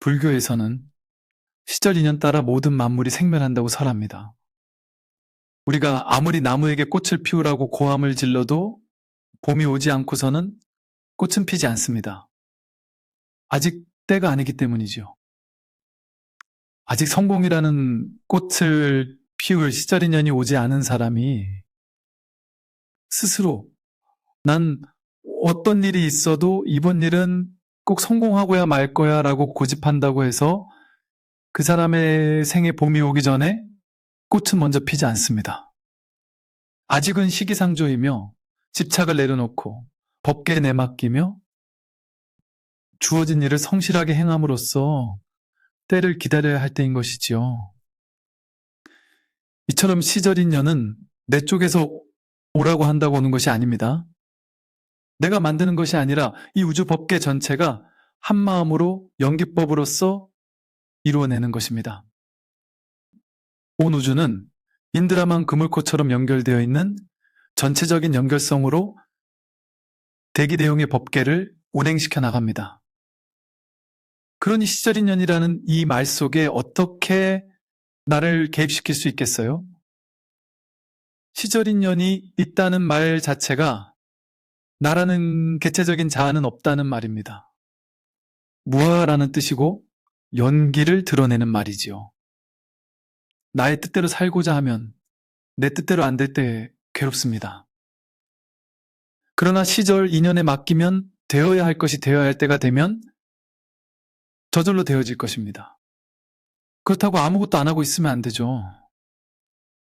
불교에서는 시절 인연 따라 모든 만물이 생멸한다고 설합니다. 우리가 아무리 나무에게 꽃을 피우라고 고함을 질러도 봄이 오지 않고서는 꽃은 피지 않습니다. 아직 때가 아니기 때문이죠. 아직 성공이라는 꽃을 피울 시절 인연이 오지 않은 사람이 스스로 난 어떤 일이 있어도 이번 일은 꼭 성공하고야 말 거야 라고 고집한다고 해서 그 사람의 생에 봄이 오기 전에 꽃은 먼저 피지 않습니다. 아직은 시기상조이며 집착을 내려놓고 법계에 내맡기며 주어진 일을 성실하게 행함으로써 때를 기다려야 할 때인 것이지요. 이처럼 시절인연은 내 쪽에서 오라고 한다고 오는 것이 아닙니다. 내가 만드는 것이 아니라 이 우주 법계 전체가 한 마음으로 연기법으로서 이루어내는 것입니다. 온 우주는 인드라만 그물코처럼 연결되어 있는 전체적인 연결성으로 대기 대용의 법계를 운행시켜 나갑니다. 그러니 시절인연이라는 이 말 속에 어떻게 나를 개입시킬 수 있겠어요? 시절인연이 있다는 말 자체가 나라는 개체적인 자아는 없다는 말입니다. 무아라는 뜻이고 연기를 드러내는 말이지요. 나의 뜻대로 살고자 하면 내 뜻대로 안 될 때 괴롭습니다. 그러나 시절 인연에 맡기면 되어야 할 것이 되어야 할 때가 되면 저절로 되어질 것입니다. 그렇다고 아무것도 안 하고 있으면 안 되죠.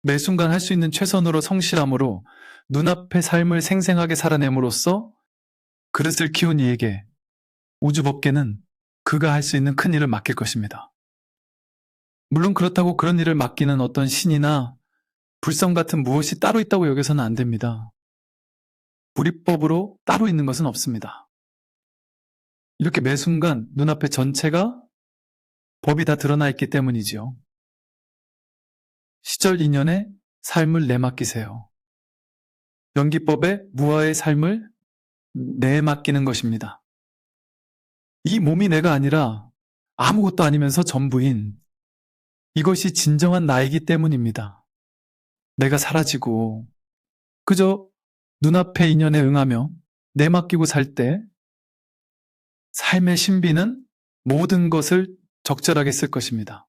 매 순간 할 수 있는 최선으로 성실함으로 눈앞의 삶을 생생하게 살아냄으로써 그릇을 키운 이에게 우주법계는 그가 할 수 있는 큰 일을 맡길 것입니다. 물론 그렇다고 그런 일을 맡기는 어떤 신이나 불성 같은 무엇이 따로 있다고 여겨서는 안 됩니다. 불이법으로 따로 있는 것은 없습니다. 이렇게 매 순간 눈앞에 전체가 법이 다 드러나 있기 때문이지요. 시절 인연에 삶을 내맡기세요. 연기법에 무아의 삶을 내맡기는 것입니다. 이 몸이 내가 아니라 아무것도 아니면서 전부인 이것이 진정한 나이기 때문입니다. 내가 사라지고 그저 눈앞의 인연에 응하며 내맡기고 살 때 삶의 신비는 모든 것을 적절하게 쓸 것입니다.